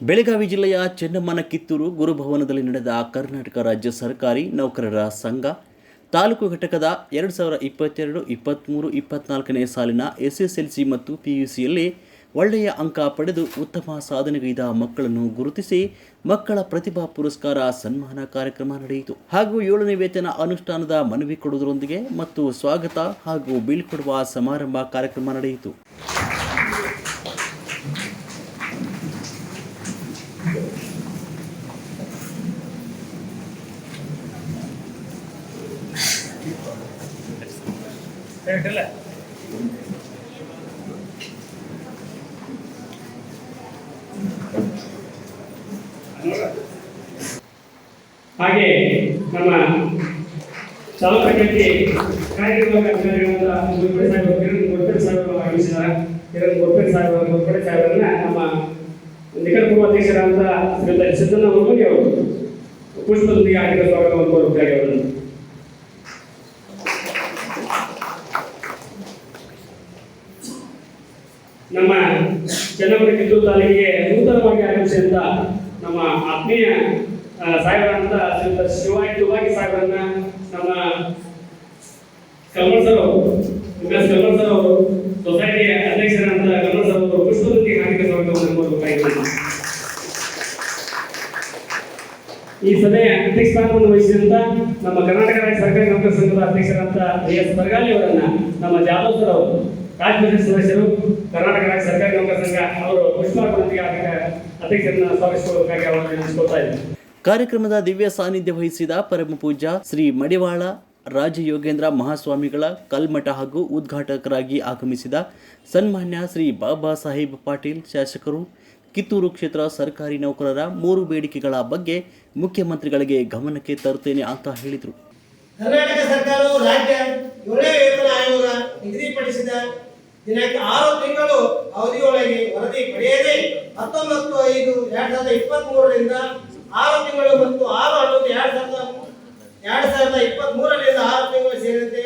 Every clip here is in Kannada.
ಬೆಳಗಾವಿ ಜಿಲ್ಲೆಯ ಚೆನ್ನಮ್ಮನ ಕಿತ್ತೂರು ಗುರುಭವನದಲ್ಲಿ ನಡೆದ ಕರ್ನಾಟಕ ರಾಜ್ಯ ಸರ್ಕಾರಿ ನೌಕರರ ಸಂಘ, ತಾಲೂಕು ಘಟಕದ ಎರಡು ಸಾವಿರ ಇಪ್ಪತ್ತೆರಡು ಇಪ್ಪತ್ತ್ಮೂರು ಇಪ್ಪತ್ನಾಲ್ಕನೇ ಸಾಲಿನ ಎಸ್ಎಸ್ಎಲ್ಸಿ ಮತ್ತು ಪಿಯುಸಿಯಲ್ಲಿ ಒಳ್ಳೆಯ ಅಂಕ ಪಡೆದು ಉತ್ತಮ ಸಾಧನೆಗೈದ ಮಕ್ಕಳನ್ನು ಗುರುತಿಸಿ ಮಕ್ಕಳ ಪ್ರತಿಭಾ ಪುರಸ್ಕಾರ ಸನ್ಮಾನ ಕಾರ್ಯಕ್ರಮ ನಡೆಯಿತು. ಹಾಗೂ ಏಳನೇ ವೇತನ ಅನುಷ್ಠಾನದ ಮನವಿ ಕೊಡುವುದರೊಂದಿಗೆ ಮತ್ತು ಸ್ವಾಗತ ಹಾಗೂ ಬೀಳ್ಕೊಡುವ ಸಮಾರಂಭ ಕಾರ್ಯಕ್ರಮ ನಡೆಯಿತು. ಹಾಗೆ ನಮ್ಮ ಚಾಲಕಕ್ಕೆ ಕಾರ್ಯಕ್ರಮ ಅಧಿಕಾರಿಗಳಾದ ಗೋರ್ಪಡೆ ಸಾಹೇಬರು ಕಿರಣ್ ಗೋರ್ಪಡೆ ಸಾಹೇಬರು ಆಗಿಸಿದ ಕಿರಣ್ ಗೋರ್ಪಡೆ ಸಾಹೇಬರು ಗೋರ್ಪಡೆ ಸಾಹೇಬರನ್ನ ನಮ್ಮ ಅಧ್ಯಕ್ಷರಾದಂಥ ಶ್ರೀಯುತ ಸಿದ್ದಣ್ಣ ಮುರುಗಿ ಅವರು. ಪುಷ್ಪದೊಂದಿಗೆ ಆಗಿರೋ ಸ್ವಾಗತವನ್ನು ಕೋರುತ್ತೇವೆ ಅವರನ್ನು. ನಮ್ಮ ಚೆನ್ನಮನೆ ಕಿತ್ತೂರು ತಾಲೂಕಿಗೆ ನೂತನವಾಗಿ ಆಗಮಿಸಿದಂತ ನಮ್ಮ ಆತ್ಮೀಯ ಸಾಹೇಬರಂತ ಶ್ರೀಯುತ ಶಿವಾಯಿ ಸಾಹೇಬರನ್ನ ನಮ್ಮ ಕಮಲ್ ಸರ್ ಈ ಸಭೆಯ ಅಧ್ಯಕ್ಷ ಸ್ಥಾನವನ್ನು ವಹಿಸಿದಂತ ನಮ್ಮ ಕರ್ನಾಟಕ ರಾಜ್ಯ ಸರ್ಕಾರಿ ನೌಕರ ಸಂಘದ ಅಧ್ಯಕ್ಷರಾದಂತ ಬಿ ಎಸ್ ಬರಗಾಲಿ ಅವರನ್ನ ನಮ್ಮ ಜಾಧವ್ ಸರ್ ಅವರು ರಾಜ್ಯ ಸದಸ್ಯರು, ಕರ್ನಾಟಕ ರಾಜ್ಯ ಸರ್ಕಾರಿ ನೌಕರ ಸಂಘ ಅವರು ಪುಷ್ಪಾರ್ಪಣೆಗೆ ಅಧ್ಯಕ್ಷರನ್ನ ಸ್ವಾಗತಿಸಿಕೊಳ್ಳಬೇಕಾಗಿ ಅವರನ್ನು ನೆನೆಸ್ಕೊಳ್ತಾ ಇದ್ದೀನಿ. ಕಾರ್ಯಕ್ರಮದ ದಿವ್ಯ ಸಾನ್ನಿಧ್ಯ ವಹಿಸಿದ ಪರಮ ಪೂಜಾ ಶ್ರೀ ಮಡಿವಾಳ ರಾಜಯೋಗೇಂದ್ರ ಮಹಾಸ್ವಾಮಿಗಳ ಕಲ್ಮಠ ಹಾಗೂ ಉದ್ಘಾಟಕರಾಗಿ ಆಗಮಿಸಿದ ಸನ್ಮಾನ್ಯ ಶ್ರೀ ಬಾಬಾ ಸಾಹೇಬ್ ಪಾಟೀಲ್ ಶಾಸಕರು ಕಿತ್ತೂರು ಕ್ಷೇತ್ರ ಸರ್ಕಾರಿ ನೌಕರರ ಮೂರು ಬೇಡಿಕೆಗಳ ಬಗ್ಗೆ ಮುಖ್ಯಮಂತ್ರಿಗಳಿಗೆ ಗಮನಕ್ಕೆ ತರುತ್ತೇನೆ ಅಂತ ಹೇಳಿದರು. ಕರ್ನಾಟಕ ಸರ್ಕಾರವು ರಾಜ್ಯ ಏಳನೇ ವೇತನ ಆಯೋಗ ನಿಗದಿಪಡಿಸಿದ ದಿನಾಂಕ ಆರು ತಿಂಗಳು ಅವಧಿಯೊಳಗೆ ವರದಿ ಪಡೆಯದೆ ಹತ್ತೊಂಬತ್ತು ಐದು ಎರಡ್ ಸಾವಿರದ ಇಪ್ಪತ್ತ್ ಮೂರರಿಂದ ಆರು ತಿಂಗಳು ಮತ್ತು ಆರು ಹನ್ನೊಂದು ಎರಡ್ ಸಾವಿರದ ಎರಡ್ ಸಾವಿರದ ಇಪ್ಪತ್ತ್ ಮೂರರಿಂದ ಆರು ತಿಂಗಳು ಸೇರಿದಂತೆ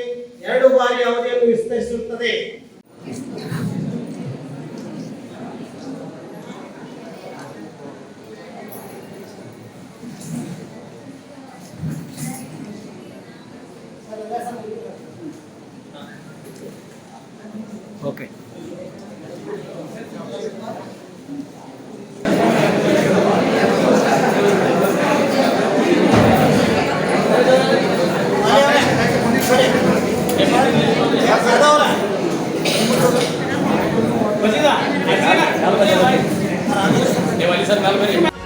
ಎರಡು ಬಾರಿ ಅವಧಿಯನ್ನು ವಿಸ್ತರಿಸುತ್ತದೆ. Ok. Gracias.